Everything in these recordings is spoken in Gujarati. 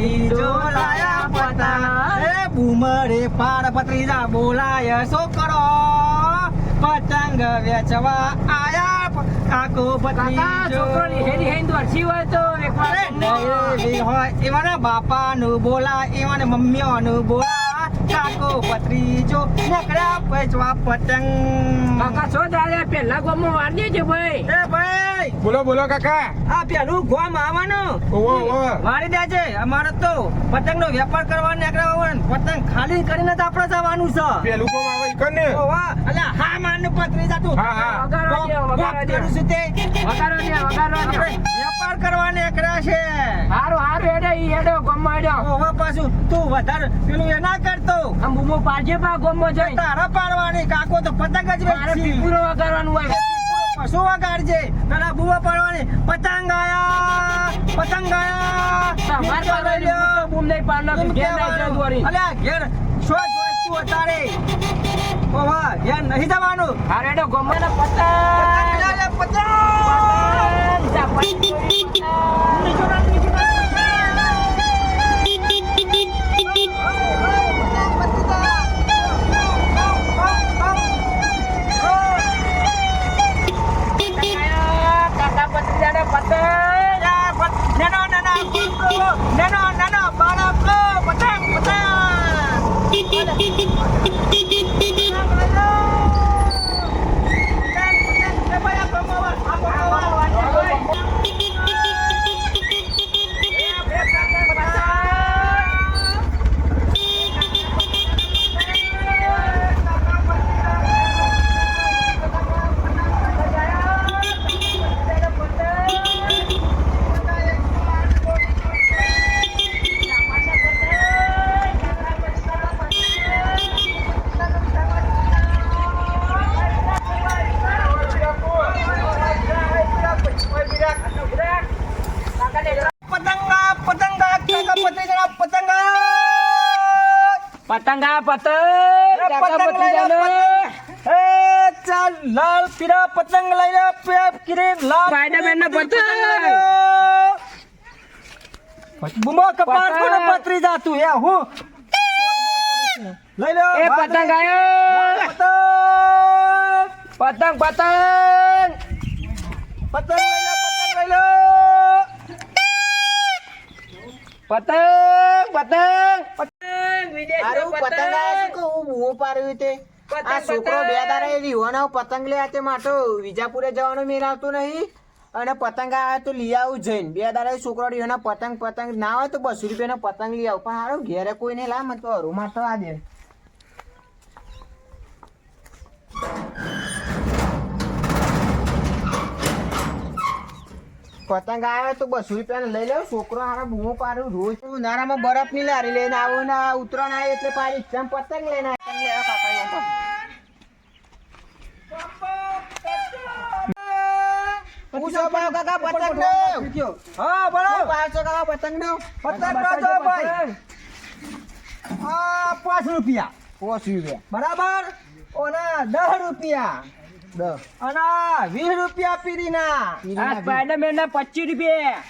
ભત્રીજો લાયા પતંગ એ બુમરે પાડ ભત્રીજા બોલાય છોકરો પતંગ વેચવા આયા કાકા ભત્રીજો. છોકરોની હેરી હેરી દોડશી હોય તો એકવાર હોય. એવાના બાપાનું બોલા એવાને મમ્મીઓનું બોલા કાકો ભત્રીજો નીકળ્યા વેચવા પતંગ કાકા છો દાદા પેલા ગોમમાં વાર દેજો ભાઈ એ ભાઈ બોલો બોલો કાકા આ પેલું ગોમ આવવાનું ઓવો ઓવો મારી દેજે અમારે તો પતંગ નો વેપાર કરવા નીકળ્યા હોય ને પતંગ ખાલી કરીને જ આપણે જવાનું છે પેલું કોમ આવે ઈ કર ને ઓવા અલ્યા હા માન પત્રી જાતું હા હા ગોમ તે વગાડો દે વગાડો વેપાર કરવા નીકળ્યા છે. હારું હારું એડે ઈ એડો ગોમમાં એડો ઓવા પાછું તું વધારે પેલું એ ના કરતો. આમ બુમો પાડજે પા ગોમમાં જઈ. તારા પાડવાની કાકો તો પતંગ જ વેચી પીપુરો વગાડવાનું હોય. પશુ વગાડજે. તારા બુમો પાડવાની. પતંગ આયા પતંગ આયા. તમારે પાડવાની બૂમ નહીં પાડનો ઘેર નહીં કહેવાનું. અલ્યા ઘેર શો જોઈ તું અતારે? ઓવા ઘેર નહીં જવાનું. હારું હેડો ગોમમાં ને પતંગ પતંગ! લે, લે, પતંગ પતંગ ચાપાઈ દોરી પતંગા! પતંગ પતંગ લાલ પીળા પતંગ લઈ લે પેપ કિરીટ લાલ સ્પાઈડરમેન નો પતંગ. બુમો પતંગ. કોને પતરી જાતું? એ હું. લઈ લો એ પતંગ આયો પતંગ. પતંગ પતંગ. પતંગ લઈ લો પતંગ લઈ લે પતંગ. પતંગ આયા છે કે હું બૂમો પાડ્યું તે. આ છોકરો. બે દાડા રીવાનો પતંગ લે તે માટે. વિજાપુરે જવાનો આવતો નહીં. અને પતંગ આવે તો લઈ આવું જઈને. બે દાડા છોકરો રીવાનો પતંગ પતંગ. ના હોય તો બસો રૂપિયાનો પતંગ લઈ આવું. પણ હારું ઘેરે કોઈ નહીં લાવ મને તો હરુમાં તો આ દે. પતંગ આવે તો બસો રૂપિયા લઈ લેવું. છોકરો હારા બૂમો પાડું રોજ ઉનાળામાં બરફની લારી લઈને આવો ને આ આવે એટલે પાડી જેમ પતંગ લઈને પતંગ પાંચ રૂપિયા. પાંચ રૂપિયા. બરાબર. ઓના દસ રૂપિયા. અને વીસ રૂપિયા પીરીના. આ સ્પાઈડરમેન ના પચીસ રૂપિયા.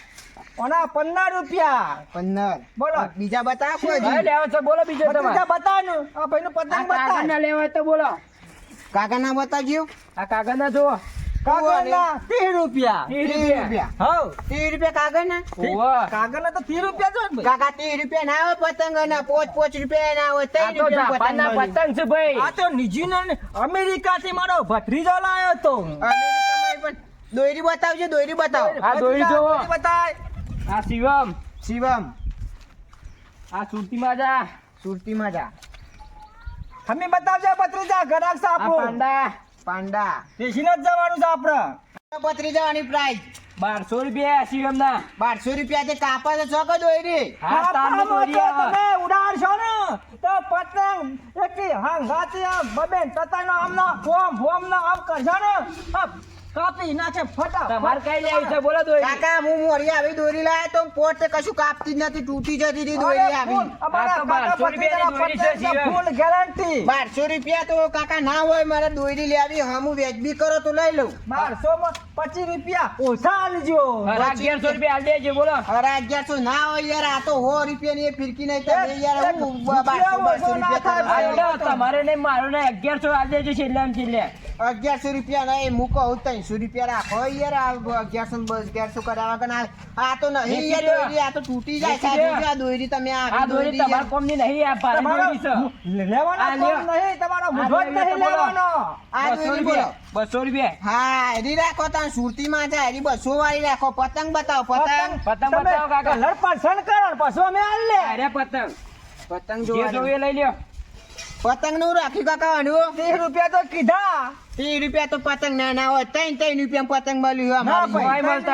ઓના પંદર રૂપિયા. પંદર. બોલો. બીજા બતાવો કોઈ લેવા લેવો બોલો બીજો બત્રીજા તમારે. આ ભાઈનું આ પતંગ ના લેવા તો બોલો. કાકા ના બતાવજો. આ કાકા ના જુઓ. કાગળના ત્રીસ રૂપિયા. ત્રીસ ત્રીસ રૂપિયા. રૂપિયા. હવ. ત્રીસ રૂપિયા કાગળ ઓવા. કાગળના તો ત્રીસ રૂપિયા જો ને કાકા ત્રીસ રૂપિયા ના આવે પતંગ ના પોચ પોચ રૂપિયા ના આવે આ રૂપિયા જાપાનના પતંગ પતંગ છે ભાઈ. આ તો નિજીનો ને અમેરિકાથી મારો ભત્રીજો લાયો તો. પણ દોયરી બતાવજો બતાવો. આ દોરી જોવો. બતાય આ શિવમ. શિવમ. આ સુરતીમાં જા. સુરતીમાં જા. તમે બતાવજો ભત્રીજા ઘરાક આ પાંડા. પાંડા. સ્ટેશને જ જવાનું છે આપણે. પતરી જવાની પ્રાઇસ બારસો રૂપિયા શિવમ ના બારસો રૂપિયા તે કાપા તો ચોક જ દોરી તમે ઉડાડશો ને તો પતંગ એકી હાંગાતી આમ બબેન તતાનો આમનો ફોમ ફોમ નો આમ કરશો ને કાપી નાખે ફટા તમારે કઈ લેવી છે બોલો દોરી. કાકા હું મોરી આવી દોરી લાવ્યો તો પોટ તે કશું કાપતી જ નથી તૂટી જતી હતી દોરી આવી. અમારા કાકા 1200 રૂપિયાની ભત્રીજાના દોરી છે, પતંગ જીવન. Full guarantee. બારસો રૂપિયા તો કાકા ના હોય મારે દોરી લેવી હમું વેચબી કરો તો લઈ લઉં. બારસો માં પચીસ રૂપિયા ઓછા આલજો. અગિયારસો રૂપિયા. આલ દેજો બોલો. અરે અગિયારસો ના હોય યાર આ તો સો રૂપિયા ની ફિરકી નહીં તમે યાર હું બારસો બારસો રૂપિયા તમારે નહીં મારું નહીં અગિયારસો આલ દેજો છેલ્લે અગિયારસો રૂપિયા નહીં હું કહું ત્રણસો રૂપિયા રાખો યાર આ અગિયારસો અગિયારસો કરાવવા કે ના આ તો નહીં યાર દોરી આ તો તૂટી જાય સાહેબ આ દોરી તમે આ આ દોરી તમારા કોમની નહીં આ ભારી દોરી છે. લેવાનો કોમ નહીં તમારો મુઢો જ નહીં લેવાનો. આ બસો દોરી બોલો. બસો રૂપિયા. હા એરી રાખો તમે સુરતીમાં છે એરી બસો વાળી રાખો. પતંગ બતાવો પતંગ પતંગ. બતાવો કાકા. કલર પસંદ કરો ને અમે આલ લે. અરે પતંગ. પતંગ જે જોવા એ લઈ લ્યો. પતંગનું રાખી કાકા આનું. ત્રીસ રૂપિયા તો કીધા. ત્રીસ રૂપિયા તો પતંગ ના ના હોય ત્રણ ત્રણ રૂપિયા પતંગ મળ્યું ના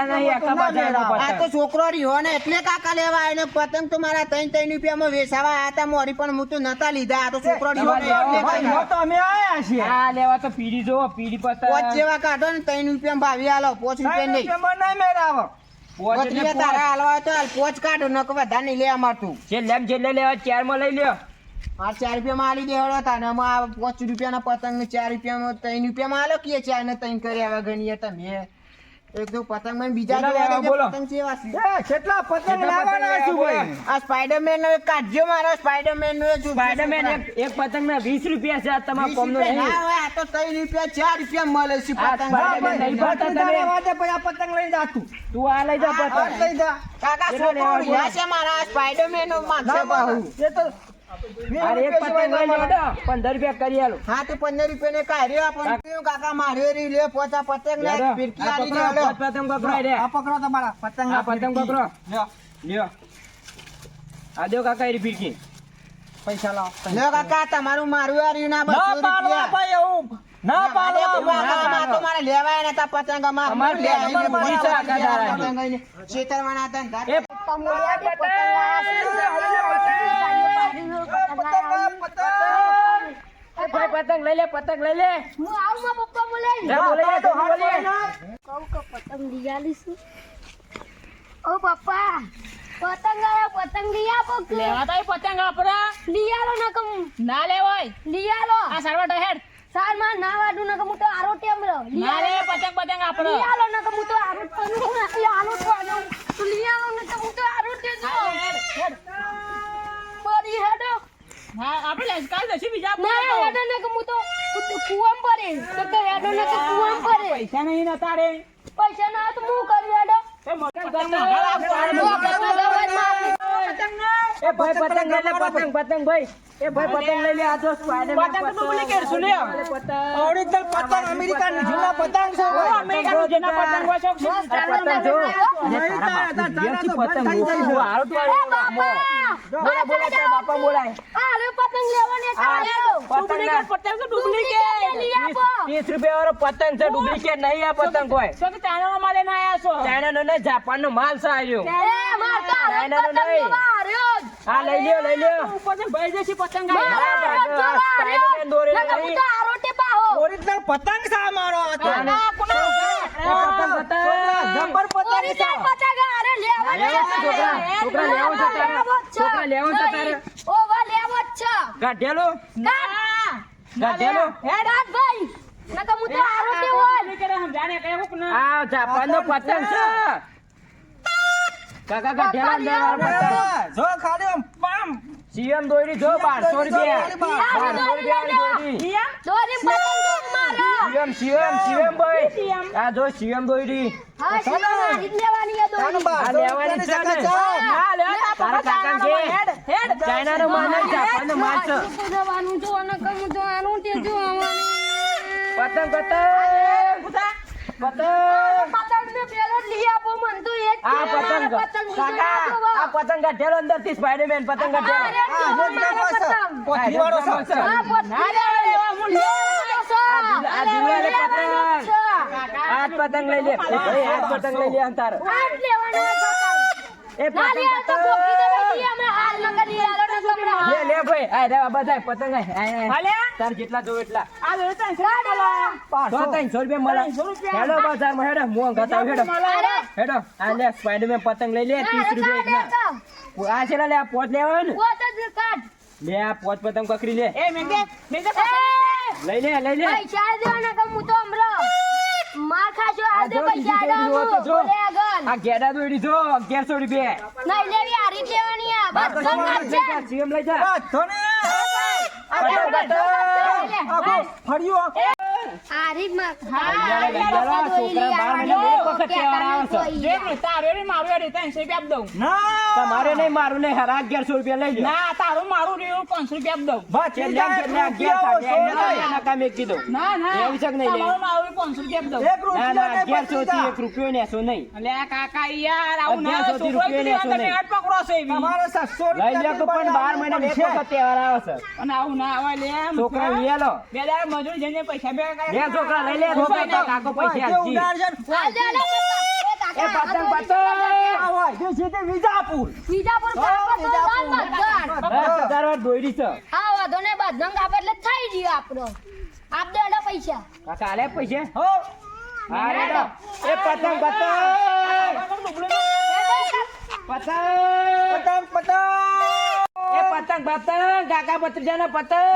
ના આ તો છોકરો રહ્યો ને એટલે કાકા લેવા આવ્યો ને પતંગ તો મારા ત્રણ ત્રણ રૂપિયામાં વેચાવા આયા હતા મોરી પણ હું તો નતા લીધા. આ તો છોકરો રહ્યો ને તો અમે આવ્યા છીએ. આ લેવા તો પીડી જોવો પીડી પોચ જેવા કાઢો ને ત્રણ રૂપિયા ભાવી આલો પોચ રૂપિયા નહીં. નહીં મેળાવો. પોચ તારા હાલવા તો પોચ કાઢો નક વધારે નહીં લે અમારતું છેલ્લે ને છેલ્લે લેવા ચારમાં લઈ લ્યો. આ ચાર રૂપિયામાં આલી દેવડો હતા ને આમાં આ પાંચ રૂપિયાના પતંગ ને ચાર રૂપિયામાં ત્રણ રૂપિયામાં આલો કે ચાર ને ત્રણ કરી આવ્યા ગણીએ તમે. એક તો પતંગમાં બીજા જોવા? પતંગ ચેવા છે. એ કેટલા પતંગ લાવવાના છું ભાઈ? આ સ્પાઈડરમેન નો કાઢજો મારો સ્પાઈડરમેન નો સ્પાઈડરમેન એક એક પતંગ ના વીસ રૂપિયા છે આ તમારા કોમનો નહીં. આ તો ત્રણ રૂપિયા ચાર રૂપિયા મળે છે પતંગ. સ્પાઈડરમેન નહીં ભાવતા તમે? વાતે પણ આ પતંગ લઈ જાતું તું. આ લઈ જા પતંગ. લઈ જા. કાકા છોકરો છે મારા સ્પાઈડરમેન નો ના, બહુ એ તો અરે એક પતંગ લઈ લો પંદર રૂપિયા કરી આલો. હા તે પંદર રૂપિયા ને કાઢ્યો પણ. કાકા માર્યો રી લે પોચા પતંગ ને ફિરકી આલી પકડો, દેવડો. પતંગ પકડાય રે આ પકડો તમારા પતંગ આ પતંગ પકડો. લ્યો, લ્યો. આ દેવ કાકા એરી ફીરકી પૈસા લાવો લ્યો કાકા તમારું મારું આર્યું ના બસો રૂપિયા. ભાઈ એવું. ના પાડવા એવું ના ના આ તો મારે લેવાય નતા પતંગ અમાર ભાઈ પતંગ લઈ લે પતંગ લઈ લે. હું આવું માં પપ્પા બોલે. બોલી લે, તું બોલી. કહું કે પતંગ લઈ આલીશું ઓ પપ્પા પતંગ આયા પતંગ લઈ આપો લેવા તાય પતંગ આપરા લઈ આલો ન કમ ના લેવાય લઈ આલો. આ સરવટ હેડ. સારમાં ના વાડું ના કમ તો આરો ટેમ રો ના લે પતંગ પતંગ લઈ આપડો આલો ન કમ તો આરો પણ લઈ આલો તો આલો તો લઈ આલો ન કમ હું તો આરો ટે જો બરી હેડો હા આપણે કાલ જશે બીજા ના હેડો ન કમ હું તો કુવામ પડે. તો તો હેડો ન કમ કુવામ પડે. પૈસા નહીં નતા રે પૈસા ના તો હું કરી હેડો? એ ભાઈ પતંગ લે પતંગ પતંગ ભાઈ. એ ભાઈ પતંગ લઈ લે આ તો સ્પાઈડરમેન પતંગ તો duplicate છું, લે. ઓરિજિનલ પતંગ અમેરિકન જૂના પતંગ છે. ઓ, અમેરિકાનું પતંગ હોય છે. પતંગ જો. તારા તારા પતંગ. જાય. હારું તો. બાપા બોલાય. આ પતંગ લેવાને ચાલ્યો પતંગ ના. ડુપ્લિકેટ રૂપિયા વાળો પતંગ છે ડુપ્લિકેટ નહીં આ પતંગ કોઈ તો કે ચાઇનામાં માલ લઈને આયા છો. ચાઇના નો નહીં જાપાન નો માલ છે આવ્યો એ માર તો આ રે ના, ના, પતંગ નહીં. લેવા આવ્યો જ. આ લઈ લ્યો લઈ પતંગ ભાઈ પતંગ આ નહીં. ઓરિજિનલ પતંગ છે મારો આ તો. પતંગ પતંગ. પતંગ છે. પતંગ લેવા છોકરા છોકરા લેવો છે લેવો છે. તારે. ઓવા લેવો જ છે. ગાઢેલો કાઢ. ગાઢેલો કાઢ ભાઈ. નકર હું તો આરો ટેવો જ. duplicate સમજાને કહે ના. આ જાપાન નો પતંગ છે કાકા અંદર વાળો પતંગ જો ખાલી આમ પામ સીએમ દોરી જો 1200 રૂપિયા 1200 રૂપિયા દોરી દોરી પતંગ મારો. સીએમ સીએમ સીએમ ભાઈ આ જો સીએમ દોરી હા, સીએમ લેવાની એ દોરી. આ લેવાની છે ને? તારા કાકા ચાઇના નો જાપાન નો છે જવાનું જો અને કમ જવાનું તે જોવાનું. પતંગ પતંગ. પતંગ પતંગ ને પેલો લઈ આપો મને તો એક આ પતંગ. લઈ કાકા આ પતંગ ગાઢેલો અંદરથી સ્પાઈડરમેન પતંગ આ ગાઢેલો રે જો આ મારે રોજગાર છે. છે. આ પતંગ. લેવા હું લેવાનો આ જીવડા લે પતંગ. લઈ લે. ભાઈ આજ પતંગ લઈ લે અંતાર આ લેવાનો. એ પતંગ. લે લે ભાઈ આ રે બાબા. હાલે? તાર જેટલા એટલા. આ લે રૂપિયા મળે. હેડો હેડો હેડો. આ લે સ્પાઈડરમેન લઈ લે ત્રીસ રૂપિયા એકના. આ છે લે આ પોત લેવા ને. લે આ પોત પતંગ કકડી લે. એ લઈ લે લઈ લે. પૈસા દેવાના કે હું તો હમણાં માર ખાશો આજે પૈસા જો. આ ગેડા દોડી જો અગિયારસો રૂપિયા નહીં લેવી આ રીત લેવાની લઈ જા. ફળિયો. છોકરા મહિને વખત તહેવાર જે તારે મારું રે ત્રણસો રૂપિયા આપી દઉં. ના. તમારે નહીં મારું નહીં હરા અગિયારસો રૂપિયા લઈ લો ના તારું મારું રહ્યું પાંચસો રૂપિયા આપી દઉં. એક રૂપિયો કીધું. ના ના. એવું છે કે નહીં મારું રૂપિયા આપી દઉં. એક ના ના થી રૂપિયો ને કાકા યાર આવું ના થી રૂપિયા કીધું નહીં. હાથ પકડો છો એવી? તમારે સાતસો લઈ લે પણ બાર મહિના વખત તહેવાર આવે અને આવું ના આવે લે છોકરા લઈ લો બે દાડા મજૂરી જઈને પૈસા ભેગા લે છોકરા લઈ લે છોકરા તો કાકો પૈસા આપજી. આ જે લે કાકા. એ કાકા, પતંગ આ પતંગ જે છે વિજાપુર. વિજાપુર વાર દોયડી છે. હા વાંધો ને બધો કાપે એટલે થઈ ગયું આપણો. આપ દે એના પૈસા. કાકા આલે પૈસા? હો. હા રે એ પતંગ પતંગ. પતંગ. પતંગ પતંગ. એ પતંગ પતંગ કાકા ભત્રીજાના પતંગ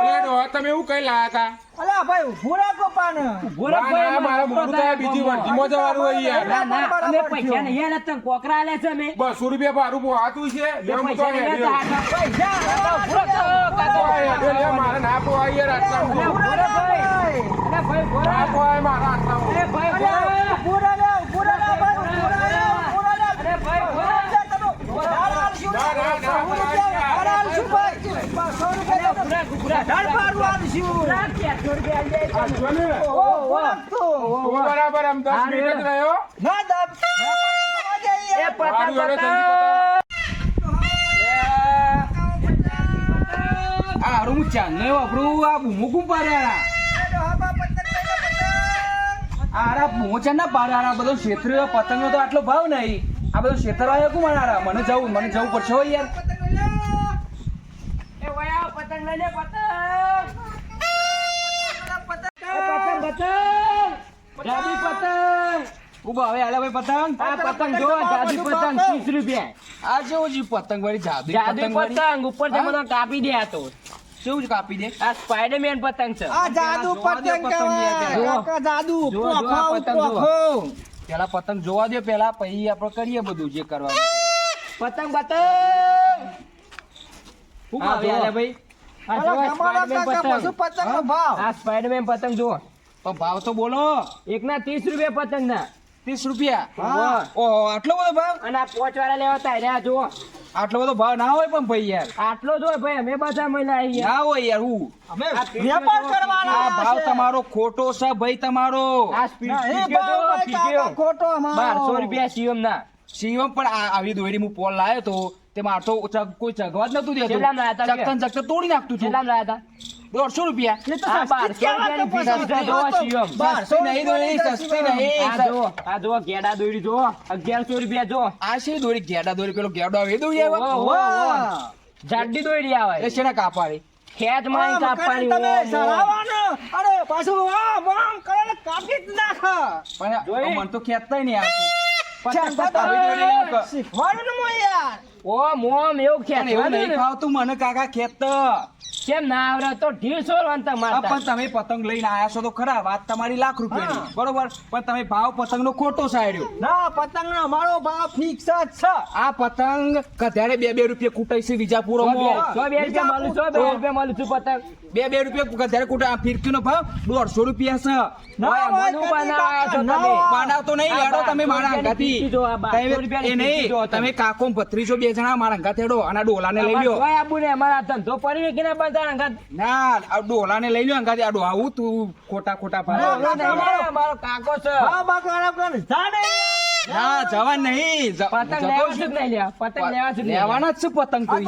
અરે તમે એવું કઈ લાયા કા અલા ભાઈ ઉભું રાખો પાન ભૂરો ભાઈ ના, મારે થાય બીજી વર્ધીમાં જવાનું હોય યાર ના ના અમે પૈસા નહીં આલ્યા તને કોકરા આલ્યા છે અમે બસો રૂપિયા ભાડું પોહાતું છે લે, હું તો પૈસા નહીં હેડ્યો. આલ્યા હતા. પૈસા ભૂરો તો, કાકો. લે, મારે ના પોહાય યાર આટલામાં. ભૂરો ભાઈ અરે ભાઈ ભૂરો. ના પોહાય મારા આટલામાં. અરે ભાઈ ભૂરો. ઉભું રહે ઉભું રહે ભાઈ ઉભું રહે ઉભું રહે અરે ભાઈ ભૂરો. વધારે આલશું ના, ના, ના, સો રૂપિયા વધારે આલશું ભાઈ સો રૂપિયા તો ભૂરા, ભૂરા. ઢાળ પાડું આલશું ભૂરા, ચારસો રૂપિયા આલી જાય. આ જો ને, ઓ ઓળખતો તું બરાબર હું ચાંદને વાપરું આ બૂમો કું પાડે આરા બૂમો ચાંદ ના બધો ક્ષેત્ર પતંગનો તો આટલો ભાવ નહીં. આ બધું શેતર આવ્યો કુ મને મને જવું મને જવું પડશે હો યાર. એ વયા, પતંગ લઈ લે, પતંગ. પતંગ, પતંગ. જાદુ પતંગ. ઊભા હવે આલે ભાઈ પતંગ. આ પતંગ જો જાદુ પતંગ ત્રીસ રૂપિયા. આ જેવું જી પતંગ વાળી જાદુ જાદુ પતંગ પતંગ ઉપર? મને કાપી દે આ તો. કાપી દે? આ સ્પાઈડરમેન પતંગ છે. આ જાદુ પતંગ કહેવાય. કાકા જાદુ પોખો પેલા પતંગ જોવા દે પેલા પછી આપણે કરીએ બધું જે કરવાનું. પતંગ પતંગ શું ભાવે આલે ભાઈ? પતંગ. ભાવ. આ સ્પાઈડરમેન પતંગ જો પણ ભાવ તો બોલો. એક ના ત્રીસ રૂપિયા પતંગ ના ત્રીસ રૂપિયા? ઓહો આટલો બધો ભાવ? અને આ પોચ વાળા લેવા તા રહ્યા જુઓ. આટલો બધો ભાવ ના હોય પણ ભાઈ યાર. આટલો જ હોય ભાઈ અમે બધા મહિલા આવી ના હોય યાર હું. અમે વેપાર કરવાનો આ ભાવ તમારો ખોટો છે ભાઈ તમારો. આ સ્પીડ ખોટો અમારો. બારસો રૂપિયા સીએમ ના. સીએમ પણ આવી દોરી હું પોલ લાવ્યો તો તેમાં તો ચગ- કોઈ ચગવા જ નતું દેતો? ચકતન ચકતન તોડી નાખતું છું લાયા હતા. દોઢસો રૂપિયા એ આ જ આ આ આ ગેડા દોરી જો અગિયારસો રૂપિયા જો આ છે દોરી ગેડા દોરી પેલો ગેડો આવે એ દોરી આવે. જાડી દોરી એ આવે છે ને કાપાળી ખેતમાં કાપવાની તમે ઓહો. સરાવવાનું. અરે પાછું આમ આમ કરીને કાપી જ નાખે. પણ? મને તો ખેંચતાય નહીં દોરી એવું કર. શીખવાડું ને યાર. ઓ મોમ એવું પણ એવું નહીં ખેત મને કાકા ખેત. કેમ ના આવડે? તો ઢીસો સોરવાનું મારતા. પણ તમે પતંગ લઈને આયા છો તો ખરા વાત તમારી લાખ રૂપિયાની. બરોબર? પણ તમે ભાવ પતંગનો ખોટો સાડ્યો ના પતંગનો અમારો ભાવ ફિક્સ જ છે. આ પતંગ કધારે બે બે રૂપિયા કૂટાઈ છે વિજાપુરોમાં. સો બે રૂપિયા મળું છું બે રૂપિયા મળું છું પતંગ. બે બે રૂપિયા આ ફિરકીનો ભાવ દોઢસો રૂપિયા છે. ના તમે. ના બનાવતો નહીં લેડો તમે મારા અંગાથી. ફીરકી એ નહીં તમે. કાકો ભત્રીજો બે જણા મારા અંગાત હેડો અને ડોલા ને લઈ લ્યો. અમારે સોય આબુ ને ધંધો પડી કે ના બધા અંગાત? ના આ ડોલાને લઈ લો અંગાથી. આ ડોહાવું તું ખોટા ખોટા ના, ભાવ ના, ના, ના. અમારો કાકો છે. હા બાકા ના. જવા નહીં. પતંગ લેવા જ નહીં લેવા? પતંગ લેવા જ લેવાના જ છે પતંગ કોઈ.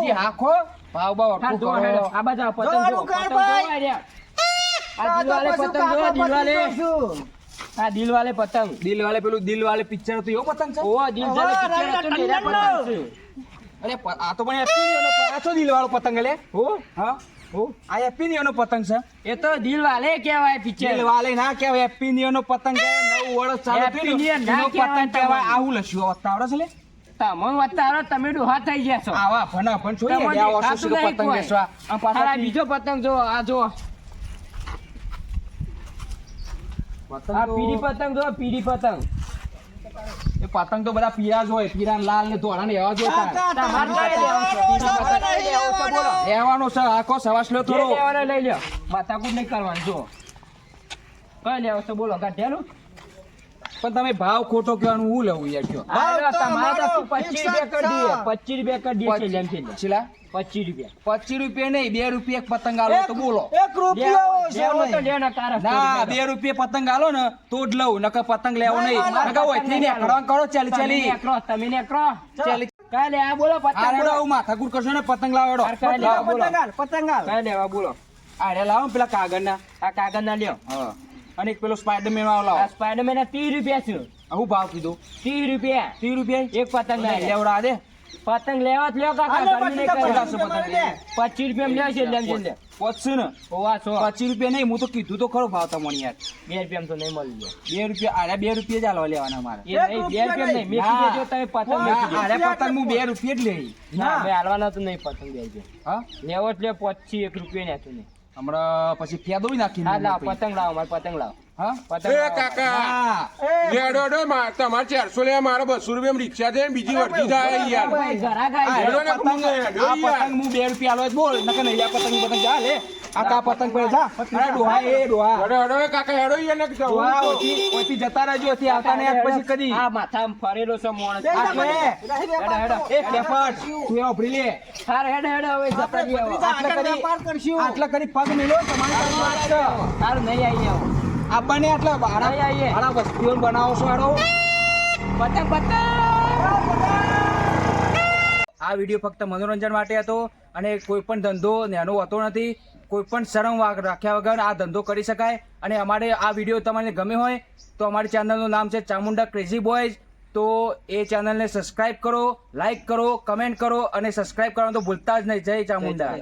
હજી હાખો ભાવ ભાવ કરો. આ બધા પતંગ જો, પતંગ જોવા. આ દિલવાલે પતંગ જો, દિલવાલે. પતંગ આ દિલવાલે પતંગ. દિલ પેલું દિલવાલે પિક્ચર હતું એવો પતંગ છે? ઓ દિલ રવિના પિક્ચર હતું ને, એના પતંગ છે. અરે આ તો પણ હેપી ન્યુ નો પાછો દિલવાળો પતંગ લે? હો? હા? હો? આ હેપી નો પતંગ છે? એ તો દિલ વાલે કહેવાય પિક્ચર. દિલવાલે ના કહેવાય નો પતંગ નવું વર્ષ ચાલુ થયું. એનો પતંગ કહેવાય આવું લખ્યું આવતા આવડે છે લે? તમને વતારો તમે ડોહા થઈ ગયા છો. આવા તમને લે, આવા દેખાતું શું શું પતંગ બેસવા આ પાછા બીજો પતંગ જો આ જો. પતંગ આ તો- પીળી પતંગ જો પીળી પતંગ. એ પતંગ તો બધા પીળા જ હોય પીળા લાલ ને ધોળા ને એવા જ હોય છે? છે લેવાનો સર આખો સવાસ લો થોડો. લેવાનો લઈ લ્યો. માથાકૂટ નહીં કરવાનું જો. કઈ લેવો છો બોલો કાઢેલું પણ તમે ભાવ ખોટો કહેવાનું હું લેવું યાર કયો? તમારા તો પચીસ રૂપિયા કરી દઈએ પચીસ રૂપિયા કરી દઈએ છેલ્લે એમ. છેલ્લે. છેલ્લા પચીસ રૂપિયા. પચીસ રૂપિયા નહીં બે રૂપિયા એક પતંગ આલો તો બોલો. એક રૂપિયો છે ને ના બે રૂપિયા પતંગ આલો ને તો જ લઉં નકર પતંગ લેવો નહીં. નકર હોય ને ખડવાન કરો ચાલી ચાલી. નેકરો, તમે નેકરો. ચાલી. કાલે આ બોલો પતંગ. આવું માથાકૂટ કરશો ને પતંગ પતંગ લેવા બોલો. પતંગાલ પતંગાલ કાંઈ લેવા બોલો. આરે લાવો પેલા કાગળ કાગળના. આ કાગળના લ્યો. હા. અને એક પેલો સ્પાઈડરમેન વાળો લાવો સ્પાઈડરમેન ના 30 રૂપિયા છે. હું ભાવ કીધું 30 રૂપિયા. ત્રીસ રૂપિયા એક પતંગ ના લેવડા દે પતંગ લેવા જ લ્યો કાકા, ગરમી નહીં. પચાસ પતંગ લે. 25 છે, લેમ લે. પચશું ને ઓવા છો. પચીસ રૂપિયા નહીં હું તો કીધું તો ખરો ભાવ તમને યાર બે રૂપિયામાં તો નહીં મળી જાય. બે રૂપિયા આરે બે રૂપિયા જ આલવા લેવાના મારે એ નહીં, બે રૂપિયા નહીં. મેં ના. તમે પતંગ ના, આરે પતંગ હું બે રૂપિયા જ લઈ ના, મેં હાલવાના તો નહીં પતંગ બે રૂપિયા. હા લેવો જ લે પચીસ એક રૂપિયા નાખ્યું નહીં હમણાં પછી ફેદો બી નાખી પતંગ લાવો મારે પતંગ લાવો. તમારે ચારસો લે મારે બસો રૂપિયા રિક્ષા છે બીજી યાર. આવી બોલ પતંગ પતંગ જા લે. પતંગ પર જા. અરે ડોહા એ ડોહા. કાકા હેડો ને ઓથી ઓથી જતા રહેજો ઓથી આવતા ને પછી કદી. આ માથામાં ફરેલો છે માણસ. આટલે હેડો, હેડો. એ પેપટ તું એ ઉભરી લે. હાર, હેડો, હેડો, હવે જતા રહીએ આટલે કરી આટલે કરી પગ મેલો તમારી વાત છે હાર, નહીં આવીએ હવે. આપણને આટલા આઈએ. ભાડા વસ્તુઓ બનાવો છો હેડો. પતંગ પતંગ આ વીડિયો ફક્ત મનોરંજન માટે હતો અને કોઈ પણ ધંધો નેનો હોતો નથી. કોઈ પણ શરમ રાખ્યા વગર આ ધંધો કરી શકાય. અને અમારે આ વીડિયો તમને ગમે હોય તો અમારી ચેનલનું નામ છે ચામુંડા ક્રેઝી બોયઝ તો એ ચેનલને સબસ્ક્રાઇબ કરો લાઇક કરો કમેન્ટ કરો અને સબસ્ક્રાઇબ કરવાનું તો ભૂલતા જ નહીં. જય ચામુંડા.